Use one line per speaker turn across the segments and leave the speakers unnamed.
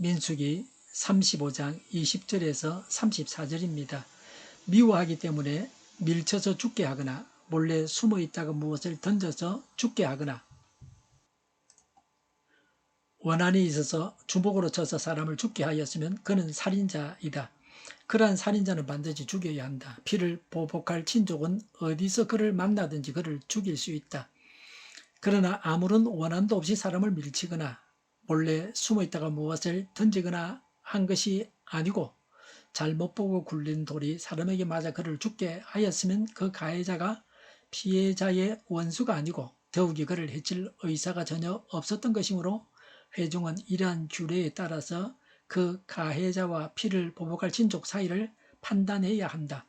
민수기 35장 20절에서 34절입니다. 미워하기 때문에 밀쳐서 죽게 하거나 몰래 숨어 있다가 무엇을 던져서 죽게 하거나 원한이 있어서 주먹으로 쳐서 사람을 죽게 하였으면 그는 살인자이다. 그러한 살인자는 반드시 죽여야 한다. 피를 보복할 친족은 어디서 그를 만나든지 그를 죽일 수 있다. 그러나 아무런 원한도 없이 사람을 밀치거나 몰래 숨어 있다가 무엇을 던지거나 한 것이 아니고 잘못 보고 굴린 돌이 사람에게 맞아 그를 죽게 하였으면 그 가해자가 피해자의 원수가 아니고 더욱이 그를 해칠 의사가 전혀 없었던 것이므로 회중은 이러한 규례에 따라서 그 가해자와 피를 보복할 친족 사이를 판단해야 한다.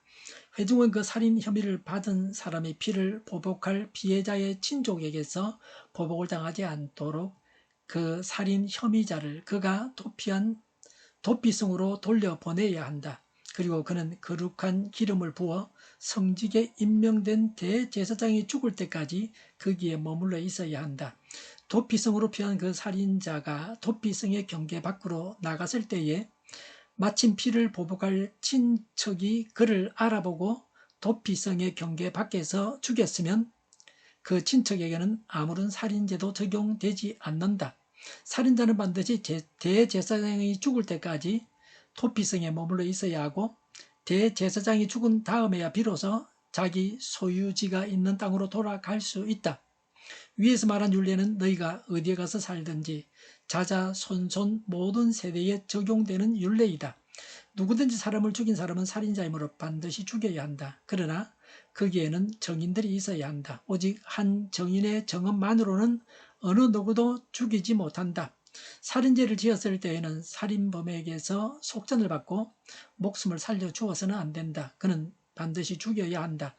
회중은 그 살인 혐의를 받은 사람의 피를 보복할 피해자의 친족에게서 보복을 당하지 않도록 그 살인 혐의자를 그가 도피한 도피성으로 돌려보내야 한다. 그리고 그는 거룩한 기름을 부어 성직에 임명된 대제사장이 죽을 때까지 거기에 머물러 있어야 한다. 도피성으로 피한 그 살인자가 도피성의 경계 밖으로 나갔을 때에 마침 피를 보복할 친척이 그를 알아보고 도피성의 경계 밖에서 죽였으면 그 친척에게는 아무런 살인죄도 적용되지 않는다. 살인자는 반드시 대제사장이 죽을 때까지 토피성에 머물러 있어야 하고 대제사장이 죽은 다음에야 비로소 자기 소유지가 있는 땅으로 돌아갈 수 있다. 위에서 말한 윤례는 너희가 어디에 가서 살든지 자자 손손 모든 세대에 적용되는 윤례이다. 누구든지 사람을 죽인 사람은 살인자이므로 반드시 죽여야 한다. 그러나 거기에는 정인들이 있어야 한다. 오직 한 정인의 정언만으로는 어느 누구도 죽이지 못한다. 살인죄를 지었을 때에는 살인범에게서 속전을 받고 목숨을 살려 주어서는 안 된다. 그는 반드시 죽여야 한다.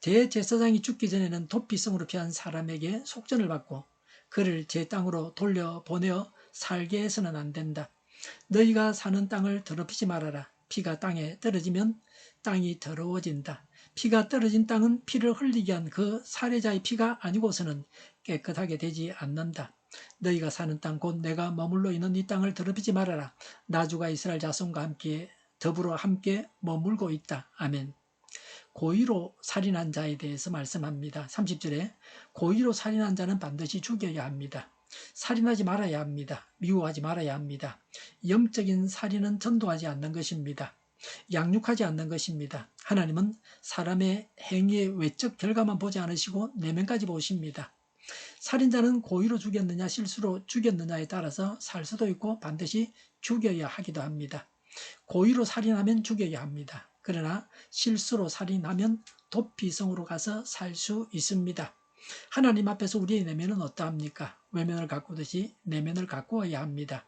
대제사장이 죽기 전에는 도피성으로 피한 사람에게 속전을 받고 그를 제 땅으로 돌려보내어 살게 해서는 안 된다. 너희가 사는 땅을 더럽히지 말아라. 피가 땅에 떨어지면 땅이 더러워진다. 피가 떨어진 땅은 피를 흘리게 한 그 살해자의 피가 아니고서는 깨끗하게 되지 않는다. 너희가 사는 땅 곧 내가 머물러 있는 이 땅을 더럽히지 말아라. 나주가 이스라엘 자손과 함께 더불어 함께 머물고 있다. 아멘. 고의로 살인한 자에 대해서 말씀합니다. 30절에 고의로 살인한 자는 반드시 죽여야 합니다. 살인하지 말아야 합니다. 미워하지 말아야 합니다. 영적인 살인은 전도하지 않는 것입니다. 양육하지 않는 것입니다. 하나님은 사람의 행위의 외적 결과만 보지 않으시고 내면까지 보십니다. 살인자는 고의로 죽였느냐 실수로 죽였느냐에 따라서 살 수도 있고 반드시 죽여야 하기도 합니다. 고의로 살인하면 죽여야 합니다. 그러나 실수로 살인하면 도피성으로 가서 살 수 있습니다. 하나님 앞에서 우리의 내면은 어떠합니까? 외면을 가꾸듯이 내면을 가꾸어야 합니다.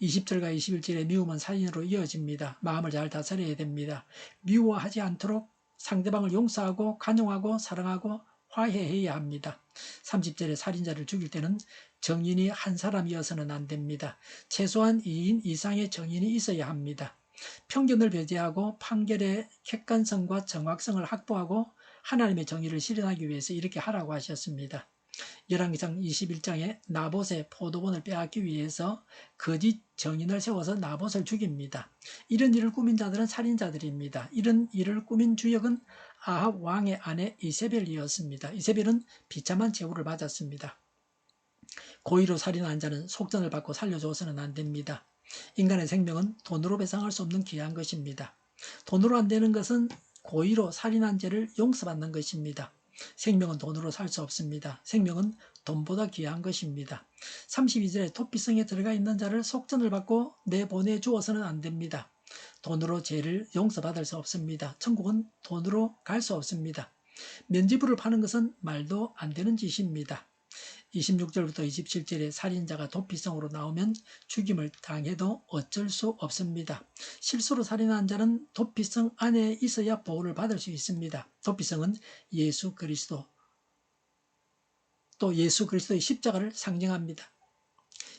20절과 21절의 미움은 살인으로 이어집니다. 마음을 잘 다스려야 됩니다. 미워하지 않도록 상대방을 용서하고 간용하고 사랑하고 화해해야 합니다. 30절에 살인자를 죽일 때는 정인이 한 사람이어서는 안 됩니다. 최소한 2인 이상의 정인이 있어야 합니다. 편견을 배제하고 판결의 객관성과 정확성을 확보하고 하나님의 정의를 실현하기 위해서 이렇게 하라고 하셨습니다. 열왕기상 21장에 나봇의 포도원을 빼앗기 위해서 거짓 정인을 세워서 나봇을 죽입니다. 이런 일을 꾸민 자들은 살인자들입니다. 이런 일을 꾸민 주역은 아합 왕의 아내 이세벨이었습니다. 이세벨은 비참한 제후를 맞았습니다. 고의로 살인한 자는 속전을 받고 살려줘서는 안 됩니다. 인간의 생명은 돈으로 배상할 수 없는 귀한 것입니다. 돈으로 안 되는 것은 고의로 살인한 죄를 용서받는 것입니다. 생명은 돈으로 살 수 없습니다. 생명은 돈보다 귀한 것입니다. 32절에 토피성에 들어가 있는 자를 속전을 받고 내보내 주어서는 안 됩니다. 돈으로 죄를 용서받을 수 없습니다. 천국은 돈으로 갈 수 없습니다. 면지부를 파는 것은 말도 안 되는 짓입니다. 26절부터 27절에 살인자가 도피성으로 나오면 죽임을 당해도 어쩔 수 없습니다. 실수로 살인한 자는 도피성 안에 있어야 보호를 받을 수 있습니다. 도피성은 예수 그리스도 또 예수 그리스도의 십자가를 상징합니다.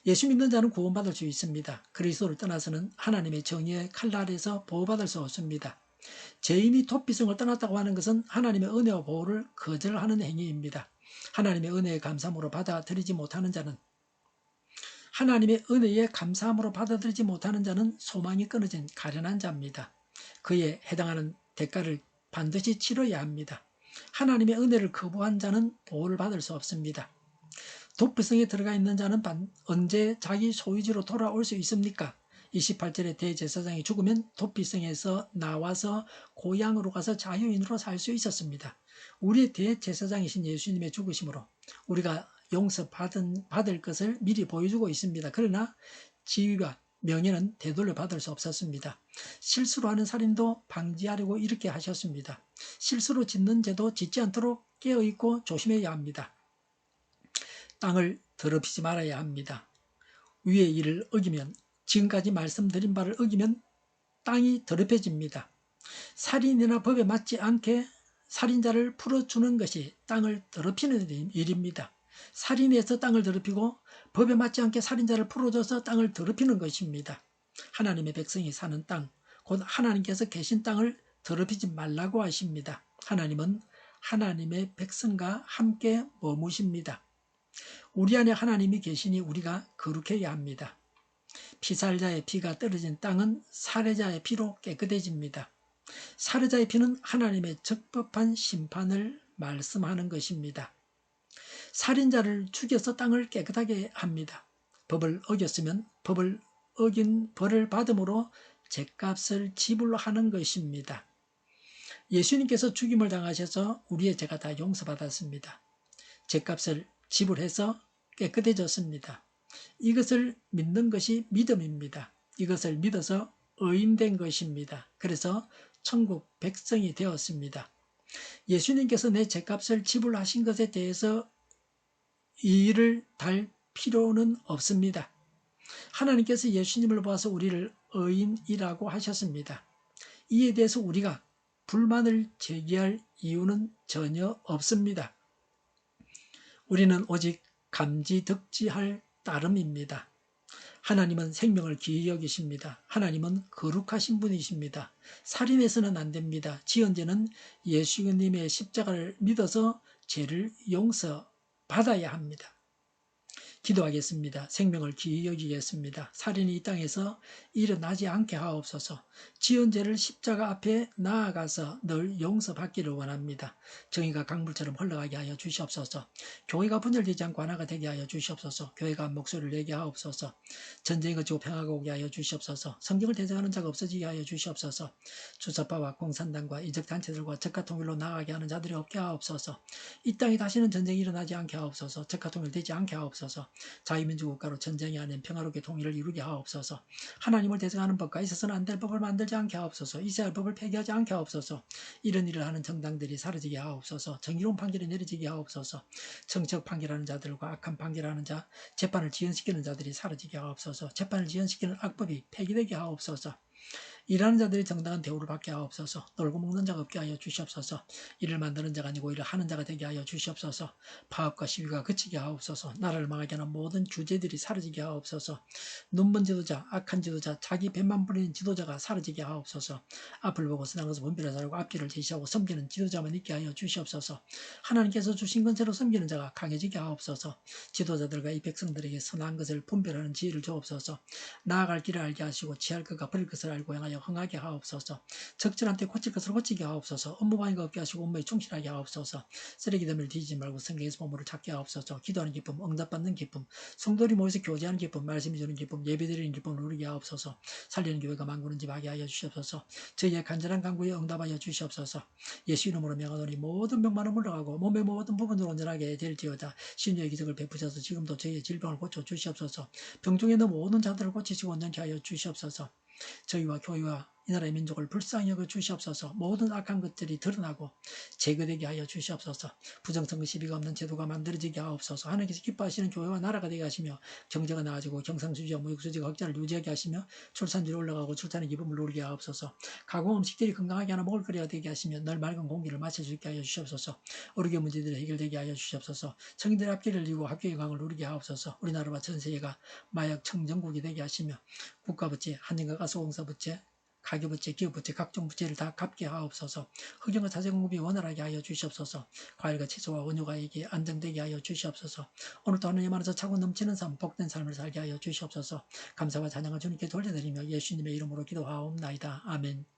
예수 믿는 자는 구원받을 수 있습니다. 그리스도를 떠나서는 하나님의 정의의 칼날에서 보호받을 수 없습니다. 죄인이 도피성을 떠났다고 하는 것은 하나님의 은혜와 보호를 거절하는 행위입니다. 하나님의 은혜의 감사함으로 받아들이지 못하는 자는 하나님의 은혜에 감사함으로 받아들이지 못하는 자는 소망이 끊어진 가련한 자입니다. 그에 해당하는 대가를 반드시 치러야 합니다. 하나님의 은혜를 거부한 자는 보호를 받을 수 없습니다. 도피성에 들어가 있는 자는 반- 언제 자기 소유지로 돌아올 수 있습니까? 28절에 대제사장이 죽으면 도피성에서 나와서 고향으로 가서 자유인으로 살 수 있었습니다. 우리의 대제사장이신 예수님의 죽으심으로 우리가 용서받은 받을 것을 미리 보여주고 있습니다. 그러나 지위와 명예는 되돌려 받을 수 없었습니다. 실수로 하는 살인도 방지하려고 이렇게 하셨습니다. 실수로 짓는 죄도 짓지 않도록 깨어있고 조심해야 합니다. 땅을 더럽히지 말아야 합니다. 위의 일을 어기면 지금까지 말씀드린 바를 어기면 땅이 더럽혀집니다. 살인이나 법에 맞지 않게 살인자를 풀어주는 것이 땅을 더럽히는 일입니다. 살인해서 땅을 더럽히고 법에 맞지 않게 살인자를 풀어줘서 땅을 더럽히는 것입니다. 하나님의 백성이 사는 땅, 곧 하나님께서 계신 땅을 더럽히지 말라고 하십니다. 하나님은 하나님의 백성과 함께 머무십니다. 우리 안에 하나님이 계시니 우리가 거룩해야 합니다. 피살자의 피가 떨어진 땅은 살해자의 피로 깨끗해집니다. 살해자의 피는 하나님의 적법한 심판을 말씀하는 것입니다. 살인자를 죽여서 땅을 깨끗하게 합니다. 법을 어겼으면 법을 어긴 벌을 받음으로 죄값을 지불하는 것입니다. 예수님께서 죽임을 당하셔서 우리의 죄가 다 용서받았습니다. 죄값을 지불해서 깨끗해졌습니다. 이것을 믿는 것이 믿음입니다. 이것을 믿어서 의인된 것입니다. 그래서 천국 백성이 되었습니다. 예수님께서 내 죄값을 지불하신 것에 대해서 이의를 달 필요는 없습니다. 하나님께서 예수님을 보아서 우리를 의인이라고 하셨습니다. 이에 대해서 우리가 불만을 제기할 이유는 전혀 없습니다. 우리는 오직 감지덕지할 따름입니다. 하나님은 생명을 귀히 여기십니다. 하나님은 거룩하신 분이십니다. 살인해서는 안 됩니다. 지연죄는 예수님의 십자가를 믿어서 죄를 용서받아야 합니다. 기도하겠습니다. 생명을 귀히 여기겠습니다. 살인이 이 땅에서 일어나지 않게 하옵소서. 지은 죄를 십자가 앞에 나아가서 늘 용서받기를 원합니다. 정의가 강물처럼 흘러가게 하여 주시옵소서. 교회가 분열되지 않고 하나가 되게 하여 주시옵소서. 교회가 한 목소리를 내게 하옵소서. 전쟁이 그치고 평화가 오게 하여 주시옵소서. 성경을 대적하는 자가 없어지게 하여 주시옵소서. 주사파와 공산당과 이적 단체들과 적가 통일로 나아가게 하는 자들이 없게 하옵소서. 이 땅에 다시는 전쟁이 일어나지 않게 하옵소서. 적가 통일되지 않게 하옵소서. 자유민주 국가로 전쟁이 아닌 평화롭게 통일을 이루게 하옵소서. 하나님을 대적하는 법과 있어서는 안 될 법을 만들지 않게 하옵소서. 이스라엘 법을 폐기하지 않게 하옵소서. 이런 일을 하는 정당들이 사라지게 하옵소서. 정의로운 판결이 내려지게 하옵소서. 정책 판결하는 자들과 악한 판결하는 자, 재판을 지연시키는 자들이 사라지게 하옵소서. 재판을 지연시키는 악법이 폐기되게 하옵소서. 일하는 자들이 정당한 대우를 받게 하옵소서. 놀고 먹는 자가 없게 하여 주시옵소서. 일을 만드는 자가 아니고 일을 하는 자가 되게 하여 주시옵소서. 파업과 시위가 그치게 하옵소서. 나라를 망하게 하는 모든 주제들이 사라지게 하옵소서. 눈먼 지도자, 악한 지도자, 자기 배만 부리는 지도자가 사라지게 하옵소서. 앞을 보고 선한 것을 분별해 살고 앞길을 제시하고 섬기는 지도자만 있게 하여 주시옵소서. 하나님께서 주신 건세로 섬기는 자가 강해지게 하옵소서. 지도자들과 이 백성들에게 선한 것을 분별하는 지혜를 주옵소서. 나아갈 길을 알게 하시고 취할 것과 버릴 것을 알고 행하여 흥하게 하옵소서. 적절한 때 고칠 것을 고치게 하옵소서. 업무방해가 없게 하시고 업무에 충실하게 하옵소서. 쓰레기 덤을 뒤지지 말고 성경에서 보물을 찾게 하옵소서. 기도하는 기쁨, 응답받는 기쁨, 성도들이 모여서 교제하는 기쁨, 말씀이 주는 기쁨, 예배드리는 기쁨을 누리게 하옵소서. 살리는 교회가 만구는 집하게 하여 주시옵소서. 저희의 간절한 간구에 응답하여 주시옵소서. 예수 이름으로 명하노니 모든 병만은 물러가고 몸의 모든 부분을 온전하게 될지어다. 신유의 기적을 베푸셔서 지금도 저희의 질병을 고쳐 주시옵소서. 병중에 있는 모든 자들을 고치시고 온전케 하여 주시옵소서. 저희와 교회와 이 나라의 민족을 불쌍히 여겨 주시옵소서. 모든 악한 것들이 드러나고 제거되게 하여 주시옵소서. 부정선거 시비가 없는 제도가 만들어지게 하옵소서. 하나님께서 기뻐하시는 교회와 나라가 되게 하시며 경제가 나아지고 경상수지와 무역수지가 흑자를 유지하게 하시며 출산율이 올라가고 출산의 기쁨을 누리게 하옵소서. 가공 음식들이 건강하게 하나 먹을거리가 되게 하시며 늘 맑은 공기를 마셔주게 하여 주시옵소서. 어르게 문제들이 해결되게 하여 주시옵소서. 청인들의 앞길을 이고 학교의 강을 누리게 하옵소서. 우리나라와 전 세계가 마약 청정국이 되게 하시며 국가부채, 한인과 가소공사부채, 가계부채, 기업부채, 각종 부채를 다 갚게 하옵소서. 흑영과 자재공급이 원활하게 하여 주시옵소서. 과일과 채소와 원유가 이게 안정되게 하여 주시옵소서. 오늘도 하나님 안에서 차고 넘치는 삶, 복된 삶을 살게 하여 주시옵소서. 감사와 찬양을 주님께 돌려드리며 예수님의 이름으로 기도하옵나이다. 아멘.